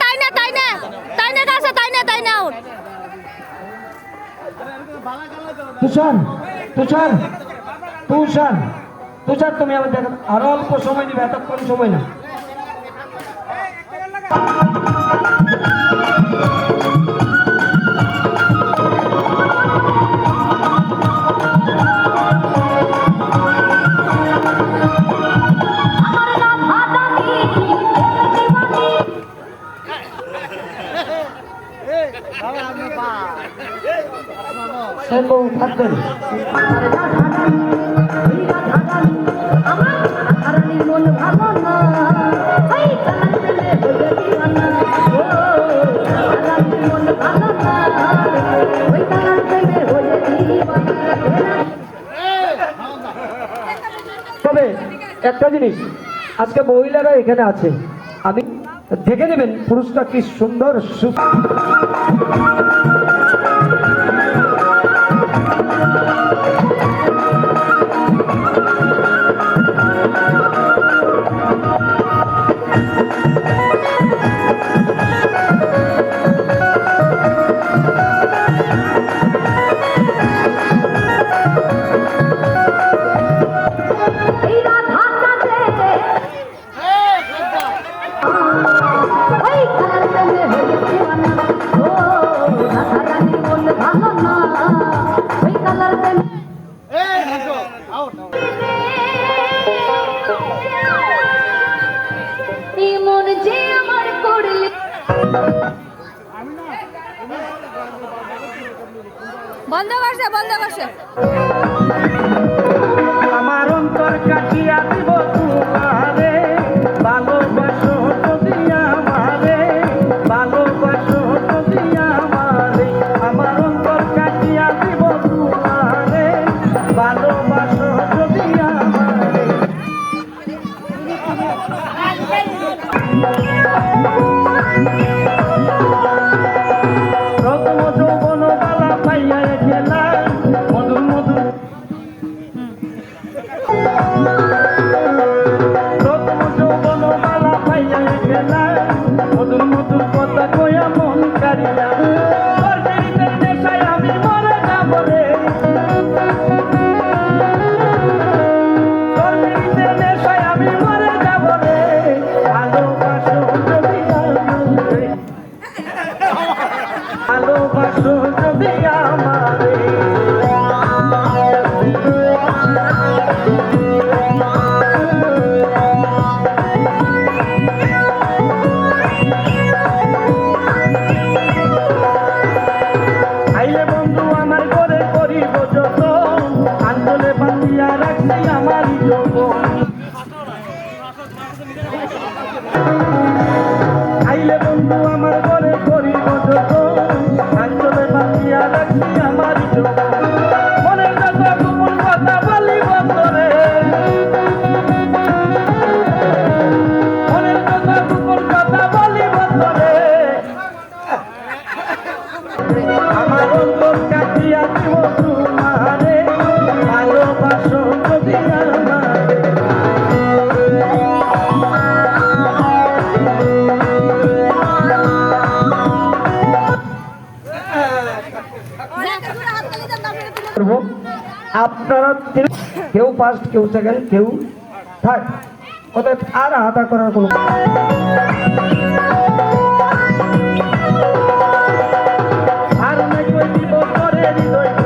তাই না তাই না তুষার তুষার তুষার, তুমি আমার দেখো, আরও অল্প সময় নিবে, এতক্ষণ সময় না সেন বাবু থাকবেন। তবে একটা জিনিস, আজকে মহিলারা এখানে আছে। আমি দেখে নেবেন পুরুষটা কি সুন্দর সু- বন্ধ করছে বন্ধ করছে। আপনারা কেউ ফার্স্ট কেউ সেকেন্ড কেউ থার্ড অর্থাৎ আর হাতা করার কোনো আর নাকি বিপদ করে হৃদয়।